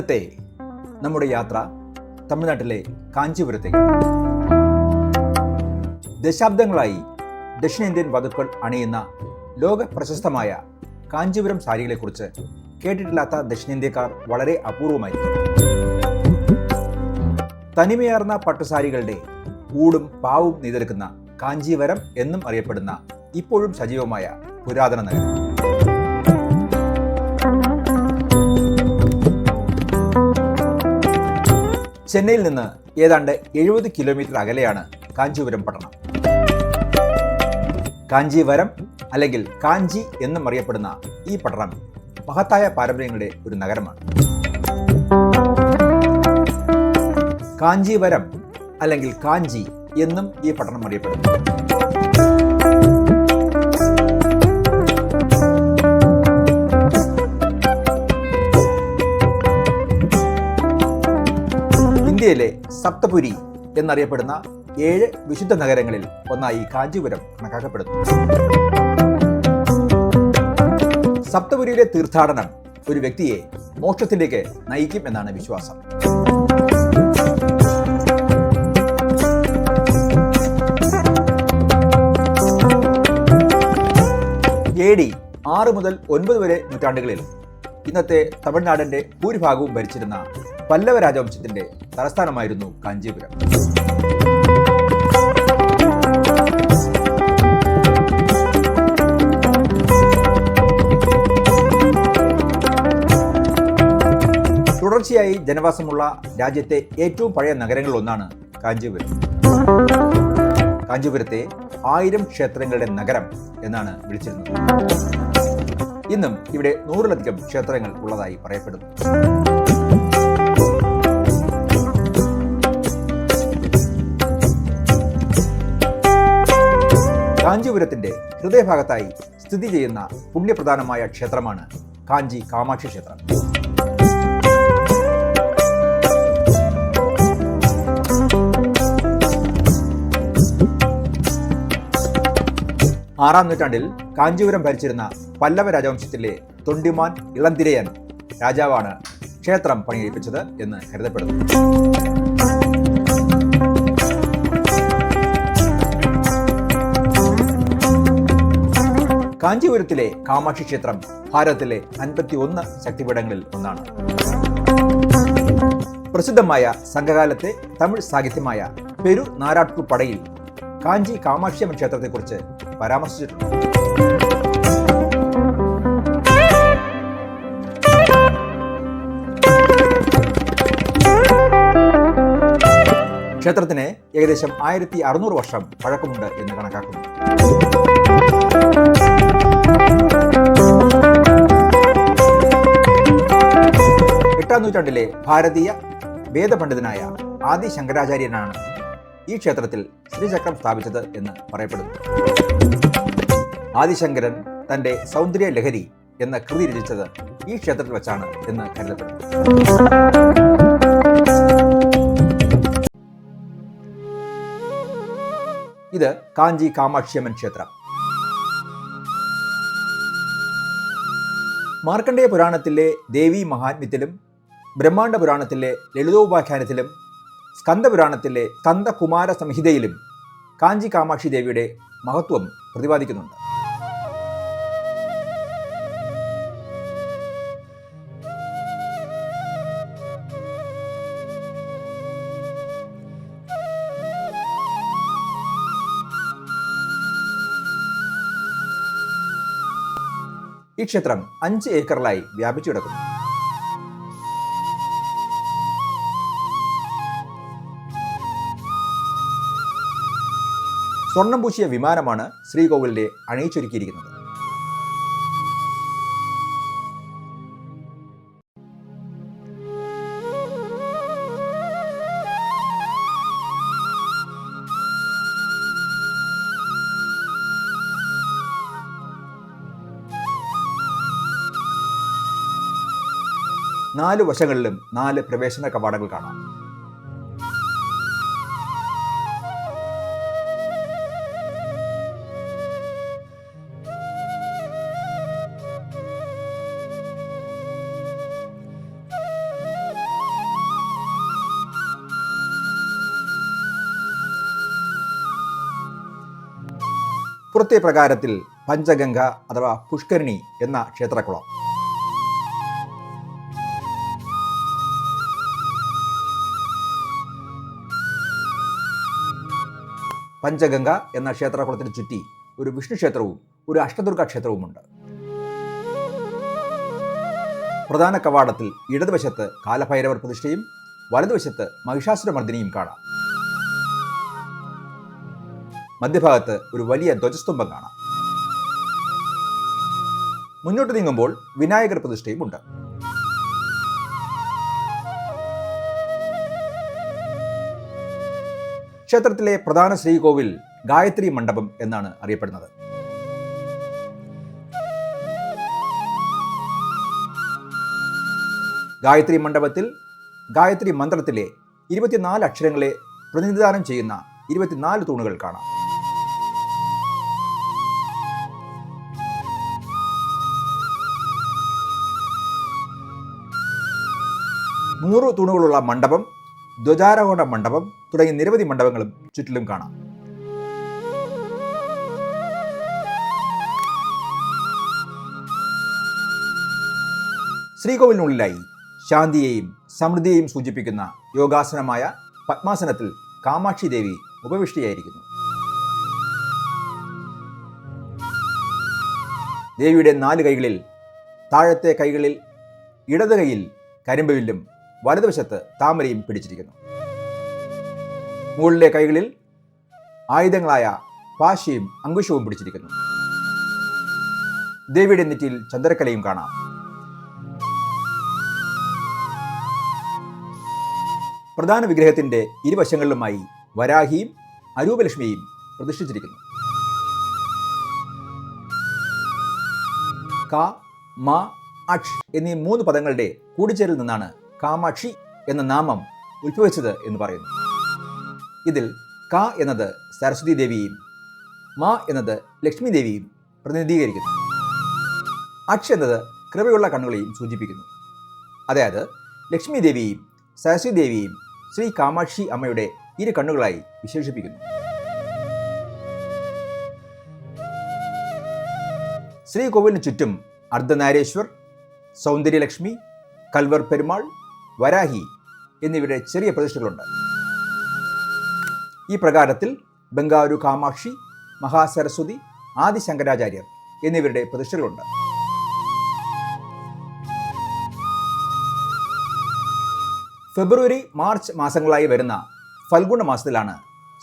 ഇന്നത്തെ നമ്മുടെ യാത്ര തമിഴ്നാട്ടിലെ കാഞ്ചീപുരത്തേക്ക്. ദശാബ്ദങ്ങളായി ദക്ഷിണേന്ത്യൻ വധുക്കൾ അണിയുന്ന ലോക പ്രശസ്തമായ കാഞ്ചീപുരം സാരികളെക്കുറിച്ച് കേട്ടിട്ടില്ലാത്ത ദക്ഷിണേന്ത്യക്കാർ വളരെ അപൂർവമായി തനിമയാർന്ന പട്ടുസാരികളുടെ ഊടും പാവും നെയ്തെടുക്കുന്ന കാഞ്ചീവരം എന്നും അറിയപ്പെടുന്ന ഇപ്പോഴും സജീവമായ പുരാതന നഗരം. ചെന്നൈയിൽ നിന്ന് ഏതാണ്ട് എഴുപത് കിലോമീറ്റർ അകലെയാണ് കാഞ്ചീപുരം പട്ടണം. കാഞ്ചീവരം അല്ലെങ്കിൽ കാഞ്ചി എന്നും അറിയപ്പെടുന്ന ഈ പട്ടണം മഹത്തായ പാരമ്പര്യങ്ങളുടെ ഒരു നഗരമാണ്. കാഞ്ചീവരം അല്ലെങ്കിൽ കാഞ്ചി എന്നും ഈ പട്ടണം അറിയപ്പെടുന്നു. ഇന്ത്യയിലെ സപ്തപുരി എന്നറിയപ്പെടുന്ന ഏഴ് വിശുദ്ധ നഗരങ്ങളിൽ ഒന്നായി കാഞ്ചീപുരം കണക്കാക്കപ്പെടുന്നു. സപ്തപുരിയിലെ തീർത്ഥാടനം ഒരു വ്യക്തിയെ മോക്ഷത്തിലേക്ക് നയിക്കും എന്നാണ് വിശ്വാസം. എ ഡി ആറ് മുതൽ ഒൻപത് വരെ നൂറ്റാണ്ടുകളിൽ ഇന്നത്തെ തമിഴ്നാടിന്റെ ഭൂരിഭാഗവും ഭരിച്ചിരുന്ന പല്ലവ രാജവംശത്തിന്റെ തലസ്ഥാനമായിരുന്നു കാഞ്ചീപുരം. തുടർച്ചയായി ജനവാസമുള്ള രാജ്യത്തെ ഏറ്റവും പഴയ നഗരങ്ങളിൽ ഒന്നാണ് കാഞ്ചീപുരം. കാഞ്ചീപുരത്തെ ആയിരം ക്ഷേത്രങ്ങളുടെ നഗരം എന്നാണ് വിളിച്ചിരുന്നത്. ഇന്നും ഇവിടെ നൂറിലധികം ക്ഷേത്രങ്ങൾ ഉള്ളതായി പറയപ്പെടുന്നു. കാഞ്ചീപുരത്തിന്റെ ഹൃദയഭാഗത്തായി സ്ഥിതി ചെയ്യുന്ന പുണ്യപ്രധാനമായ ക്ഷേത്രമാണ് കാഞ്ചി കാമാക്ഷി ക്ഷേത്രം. ആറാം നൂറ്റാണ്ടിൽ കാഞ്ചീപുരം ഭരിച്ചിരുന്ന പല്ലവ രാജവംശത്തിലെ തൊണ്ടിമാൻ ഇളന്തിരയൻ രാജാവാണ് ക്ഷേത്രം പണിയിപ്പിച്ചത് എന്ന് കരുതപ്പെടുന്നു. കാഞ്ചീപുരത്തിലെ കാമാക്ഷി ക്ഷേത്രം ഭാരതത്തിലെ അൻപത്തി ഒന്ന് ശക്തിപീഠങ്ങളിൽ ഒന്നാണ്. പ്രസിദ്ധമായ സംഘകാലത്തെ തമിഴ് സാഹിത്യമായ പെരു നാരാട്ടു പടയിൽ കാഞ്ചി കാമാക്ഷിയമ്മൻ ക്ഷേത്രത്തെക്കുറിച്ച് പരാമർശിച്ചിട്ടുണ്ട്. ക്ഷേത്രത്തിന് ഏകദേശം ആയിരത്തി അറുന്നൂറ് വർഷം പഴക്കമുണ്ട് എന്ന് കണക്കാക്കുന്നു. എട്ടാം നൂറ്റാണ്ടിലെ ഭാരതീയ വേദപണ്ഡിതനായ ആദി ശങ്കരാചാര്യനാണ് ഈ ക്ഷേത്രത്തിൽ ശ്രീചക്രം സ്ഥാപിച്ചത് എന്ന് പറയപ്പെടുന്നു. ആദിശങ്കരൻ തന്റെ സൗന്ദര്യ ലഹരി എന്ന കൃതി രചിച്ചത് ഈ ക്ഷേത്രത്തിൽ വെച്ചാണ് എന്ന് കരുതപ്പെടുന്നു. ഇത് കാഞ്ചി കാമാക്ഷിയമ്മൻ ക്ഷേത്രം. മാർക്കണ്ഡേയ പുരാണത്തിലെ ദേവി മഹാത്മ്യത്തിലും ബ്രഹ്മാണ്ഡ പുരാണത്തിലെ ലളിതോപാഖ്യാനത്തിലും സ്കന്ദപുരാണത്തിലെ സ്കന്ദകുമാര സംഹിതയിലും കാഞ്ചി കാമാക്ഷി ദേവിയുടെ മഹത്വം പ്രതിപാദിക്കുന്നുണ്ട്. ഈ ക്ഷേത്രം അഞ്ച് ഏക്കറിലായി വ്യാപിച്ചു കിടക്കുന്നു. സ്വർണം പൂശിയ വിമാനമാണ് ശ്രീകോവിലിന്റെ അണിയിച്ചൊരുക്കിയിരിക്കുന്നത്. നാല് വശങ്ങളിലും നാല് പ്രവേശന കവാടങ്ങൾ കാണാം. അപ്പുറത്തെ പ്രകാരത്തിൽ പഞ്ചഗംഗ അഥവാ പുഷ്കരിണി എന്ന ക്ഷേത്രക്കുളം. പഞ്ചഗംഗ എന്ന ക്ഷേത്രകുളത്തിന് ചുറ്റി ഒരു വിഷ്ണു ക്ഷേത്രവും ഒരു അഷ്ടദുർഗ ക്ഷേത്രവുമുണ്ട്. പ്രധാന കവാടത്തിൽ ഇടതുവശത്ത് കാലഭൈരവർ പ്രതിഷ്ഠയും വലതുവശത്ത് മഹിഷാസുരമർദ്ദിനിയും കാണാം. മധ്യഭാഗത്ത് ഒരു വലിയ ധ്വജസ്തംഭം കാണാം. മുന്നോട്ട് നീങ്ങുമ്പോൾ വിനായകർ പ്രതിഷ്ഠയും ഉണ്ട് ക്ഷേത്രത്തിലെ പ്രധാന ശ്രീകോവിൽ ഗായത്രി മണ്ഡപം എന്നാണ് അറിയപ്പെടുന്നത്. ഗായത്രി മണ്ഡപത്തിൽ ഗായത്രി മന്ത്രത്തിലെ ഇരുപത്തിനാല് അക്ഷരങ്ങളെ പ്രതിനിധാനം ചെയ്യുന്ന ഇരുപത്തിനാല് തൂണുകൾ കാണാം. നൂറ് തൂണുകളുള്ള മണ്ഡപം ധ്വജാരോഹണ മണ്ഡപം തുടങ്ങിയ നിരവധി മണ്ഡപങ്ങളും ചുറ്റിലും കാണാം. ശ്രീകോവിലിനുള്ളിലായി ശാന്തിയെയും സമൃദ്ധിയെയും സൂചിപ്പിക്കുന്ന യോഗാസനമായ പത്മാസനത്തിൽ കാമാക്ഷി ദേവി ഉപവിഷ്ടിയായിരിക്കുന്നു. ദേവിയുടെ നാല് കൈകളിൽ താഴത്തെ കൈകളിൽ ഇടത് കൈയിൽ കരിമ്പവില്ലും വലതുവശത്ത് താമരയും പിടിച്ചിരിക്കുന്നു. മുകളിലെ കൈകളിൽ ആയുധങ്ങളായ പാശയും അങ്കുശവും പിടിച്ചിരിക്കുന്നു. ദേവിയുടെ നെറ്റിയിൽ ചന്ദ്രക്കലയും കാണാം. പ്രധാന വിഗ്രഹത്തിന്റെ ഇരുവശങ്ങളിലുമായി വരാഹിയും അരൂപലക്ഷ്മിയും പ്രതിഷ്ഠിച്ചിരിക്കുന്നു. ക മ അക്ഷ് എന്നീ മൂന്ന് പദങ്ങളുടെ കൂടിച്ചേരിൽ നിന്നാണ് കാമാക്ഷി എന്ന നാമം ഉത്ഭവിച്ചത് എന്ന് പറയുന്നു. ഇതിൽ ക എന്നത് സരസ്വതി ദേവിയെയും മാ എന്നത് ലക്ഷ്മി ദേവിയും പ്രതിനിധീകരിക്കുന്നു. അക്ഷ് എന്നത് കൃപയുള്ള കണ്ണുകളെയും സൂചിപ്പിക്കുന്നു. അതായത് ലക്ഷ്മി ദേവിയെയും സരസ്വതി ദേവിയെയും ശ്രീ കാമാക്ഷി അമ്മയുടെ ഇരു കണ്ണുകളായി വിശേഷിപ്പിക്കുന്നു. ശ്രീകോവിലിന് ചുറ്റും അർദ്ധനാരേശ്വർ സൗന്ദര്യലക്ഷ്മി കൽവർ പെരുമാൾ വരാഹി എന്നിവയുടെ ചെറിയ പ്രതിഷ്ഠകളുണ്ട്. ഈ പ്രകാരത്തിൽ ബംഗാരു കാമാക്ഷി മഹാസരസ്വതി ആദിശങ്കരാചാര്യർ എന്നിവരുടെ പ്രതിഷ്ഠകളുണ്ട്. ഫെബ്രുവരി മാർച്ച് മാസങ്ങളായി വരുന്ന ഫൽഗുണ മാസത്തിലാണ്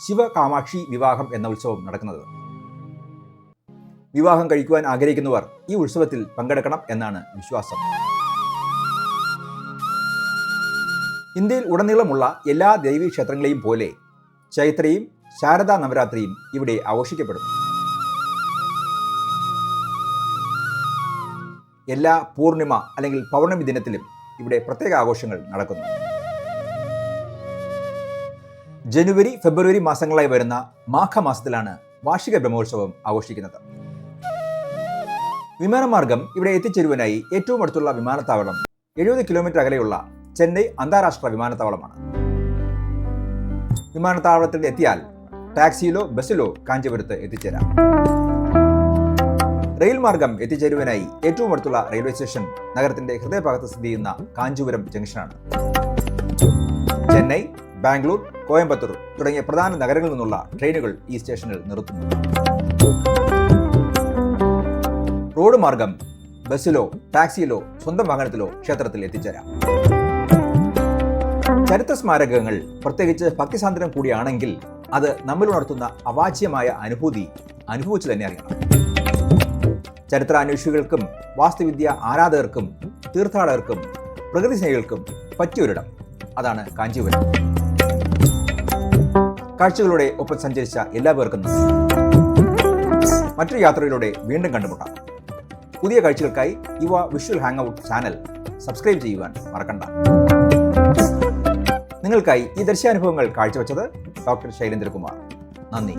ശിവകാമാക്ഷി വിവാഹം എന്ന ഉത്സവം നടക്കുന്നത്. വിവാഹം കഴിക്കുവാൻ ആഗ്രഹിക്കുന്നവർ ഈ ഉത്സവത്തിൽ പങ്കെടുക്കണം എന്നാണ് വിശ്വാസം. ഇന്ത്യയിൽ ഉടനീളമുള്ള എല്ലാ ദേവീ ക്ഷേത്രങ്ങളെയും പോലെ ചൈത്രയും ശാരദാ നവരാത്രിയും ഇവിടെ ആഘോഷിക്കപ്പെടുന്നു. എല്ലാ പൂർണിമ അല്ലെങ്കിൽ പൗർണമി ദിനത്തിലും ഇവിടെ പ്രത്യേക ആഘോഷങ്ങൾ നടക്കുന്നു. ജനുവരി ഫെബ്രുവരി മാസങ്ങളായി വരുന്ന മാഘമാസത്തിലാണ് വാർഷിക ബ്രഹ്മോത്സവം ആഘോഷിക്കുന്നത്. വിമാനമാർഗം ഇവിടെ എത്തിച്ചേരുവാനായി ഏറ്റവും അടുത്തുള്ള വിമാനത്താവളം എഴുപത് കിലോമീറ്റർ അകലെയുള്ള ചെന്നൈ അന്താരാഷ്ട്ര വിമാനത്താവളമാണ്. വിമാനത്താവളത്തിൽ എത്തിയാൽ ടാക്സിയിലോ ബസ്സിലോ കാഞ്ചീപുരത്ത് എത്തിച്ചേരാം. റെയിൽ മാർഗം എത്തിച്ചേരുവാനായി ഏറ്റവും അടുത്തുള്ള റെയിൽവേ സ്റ്റേഷൻ നഗരത്തിന്റെ ഹൃദയഭാഗത്ത് സ്ഥിതി ചെയ്യുന്ന കാഞ്ചീപുരം ജംഗ്ഷനാണ്. ചെന്നൈ ബാംഗ്ലൂർ കോയമ്പത്തൂർ തുടങ്ങിയ പ്രധാന നഗരങ്ങളിൽ നിന്നുള്ള ട്രെയിനുകൾ ഈ സ്റ്റേഷനിൽ നിർത്തുന്നു. റോഡ് മാർഗം ബസ്സിലോ ടാക്സിയിലോ സ്വന്തം വാഹനത്തിലോ ക്ഷേത്രത്തിൽ എത്തിച്ചേരാം. ചരിത്ര സ്മാരകങ്ങൾ പ്രത്യേകിച്ച് ഭക്തിസാന്ദ്രം കൂടിയാണെങ്കിൽ അത് നമ്മിൽ ഉണർത്തുന്ന അവാച്യമായ അനുഭൂതി അനുഭവിച്ചു തന്നെ അറിയണം. ചരിത്രാന്വേഷികൾക്കും വാസ്തുവിദ്യ ആരാധകർക്കും തീർത്ഥാടകർക്കും പ്രകൃതി സ്നേഹികൾക്കും പറ്റിയൊരിടം അതാണ് കാഞ്ചീപുരം. കാഴ്ചകളുടെ ഒപ്പം സഞ്ചരിച്ച എല്ലാവർക്കും മറ്റൊരു യാത്രയിലൂടെ വീണ്ടും കണ്ടുമുട്ടാം. പുതിയ കാഴ്ചകൾക്കായി Yuva visual hang out channel subscribe ചെയ്യുവാൻ മറക്കണ്ട. നിങ്ങൾക്കായി ഈ ദൃശ്യാനുഭവങ്ങൾ കാഴ്ചവെച്ചത് ഡോക്ടർ ശൈലേന്ദ്രകുമാർ. നന്ദി.